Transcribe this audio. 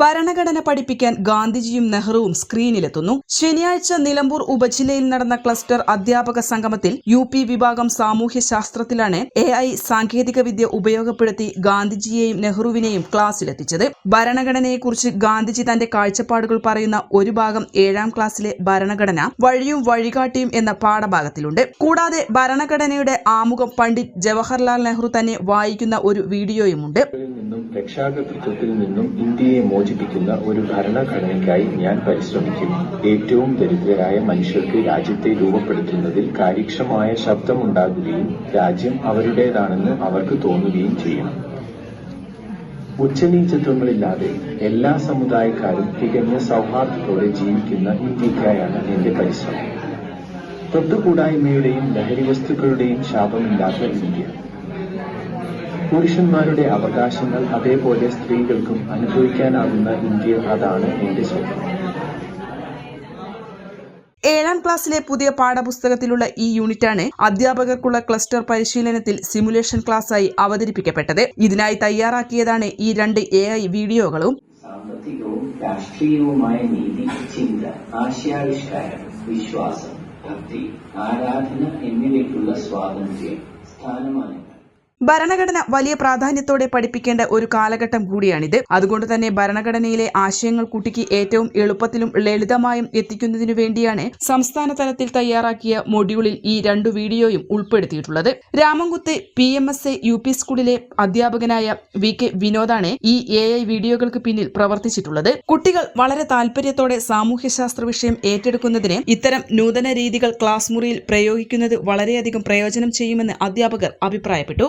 ഭരണഘടന പഠിപ്പിക്കാൻ ഗാന്ധിജിയും നെഹ്റുവും സ്ക്രീനിലെത്തുന്നു. ശനിയാഴ്ച നിലമ്പൂർ ഉപജില്ലയിൽ നടന്ന ക്ലസ്റ്റർ അധ്യാപക സംഗമത്തിൽ യു പി വിഭാഗം സാമൂഹ്യ ശാസ്ത്രത്തിലാണ് എ ഐ സാങ്കേതികവിദ്യ ഉപയോഗപ്പെടുത്തി ഗാന്ധിജിയെയും നെഹ്റുവിനെയും ക്ലാസ്സിലെത്തിച്ചത്. ഭരണഘടനയെക്കുറിച്ച് ഗാന്ധിജി തന്റെ കാഴ്ചപ്പാടുകൾ പറയുന്ന ഒരു ഭാഗം ഏഴാം ക്ലാസ്സിലെ ഭരണഘടന വഴിയും വഴികാട്ടിയും എന്ന പാഠഭാഗത്തിലുണ്ട്. കൂടാതെ ഭരണഘടനയുടെ ആമുഖം പണ്ഡിറ്റ് ജവഹർലാൽ നെഹ്റു തന്നെ വായിക്കുന്ന ഒരു വീഡിയോയുമുണ്ട്. രക്ഷാകർതൃത്വത്തിൽ നിന്നും ഇന്ത്യയെ മോചിപ്പിക്കുന്ന ഒരു ഭരണഘടനയ്ക്കായി ഞാൻ പരിശ്രമിക്കും. ഏറ്റവും ദരിദ്രരായ മനുഷ്യർക്ക് രാജ്യത്തെ രൂപപ്പെടുത്തുന്നതിൽ കാര്യക്ഷമമായ ശബ്ദമുണ്ടാകുകയും രാജ്യം അവരുടേതാണെന്ന് അവർക്ക് തോന്നുകയും ചെയ്യും ഉച്ചനീചത്വങ്ങളില്ലാതെ എല്ലാ സമുദായക്കാരും തികഞ്ഞ സൗഹാർദ്ദത്തോടെ ജീവിക്കുന്ന ഇന്ത്യക്കായാണ് എന്റെ പരിശ്രമം. തൊട്ടുകൂടായ്മയുടെയും ലഹരി വസ്തുക്കളുടെയും ശാപമില്ലാത്ത ഇന്ത്യ. പുരുഷന്മാരുടെ അവകാശങ്ങൾ അതേപോലെ സ്ത്രീകൾക്കും അനുഭവിക്കാനാകുന്ന ഇന്ത്യ അതാണ് എന്റെ സ്വപ്നം. ഏഴാം ക്ലാസ്സിലെ പുതിയ പാഠപുസ്തകത്തിലുള്ള ഈ യൂണിറ്റാണ് അധ്യാപകർക്കുള്ള ക്ലസ്റ്റർ പരിശീലനത്തിൽ സിമുലേഷൻ ക്ലാസ്സായി അവതരിപ്പിക്കപ്പെട്ടത്. ഇതിനായി തയ്യാറാക്കിയതാണ് ഈ രണ്ട് എ ഐ വീഡിയോകളും. സാമ്പത്തികവും രാഷ്ട്രീയവുമായ നീതി ചിന്ത ആശയാവിഷ്കാരം വിശ്വാസം ഭക്തി ആരാധന എന്നിവയ്ക്കുള്ള സ്വാതന്ത്ര്യം സ്ഥാനമാനങ്ങൾ. ഭരണഘടന വലിയ പ്രാധാന്യത്തോടെ പഠിപ്പിക്കേണ്ട ഒരു കാലഘട്ടം കൂടിയാണിത്. അതുകൊണ്ട് തന്നെ ഭരണഘടനയിലെ ആശയങ്ങൾ കുട്ടിക്ക് ഏറ്റവും എളുപ്പത്തിലും ലളിതമായും എത്തിക്കുന്നതിനു വേണ്ടിയാണ് സംസ്ഥാന തലത്തിൽ തയ്യാറാക്കിയ മൊഡ്യൂളിൽ ഈ രണ്ടു വീഡിയോയും ഉൾപ്പെടുത്തിയിട്ടുള്ളത്. Ramankuth P M S A U P സ്കൂളിലെ അധ്യാപകനായ വി കെ വിനോദാണ് ഈ എ ഐ വീഡിയോകൾക്ക് പിന്നിൽ പ്രവർത്തിച്ചിട്ടുള്ളത്. കുട്ടികൾ വളരെ താല്പര്യത്തോടെ സാമൂഹ്യശാസ്ത്ര വിഷയം ഏറ്റെടുക്കുന്നതിന് ഇത്തരം നൂതന രീതികൾ ക്ലാസ് മുറിയിൽ പ്രയോഗിക്കുന്നത് വളരെയധികം പ്രയോജനം ചെയ്യുമെന്ന് അധ്യാപകർ അഭിപ്രായപ്പെട്ടു.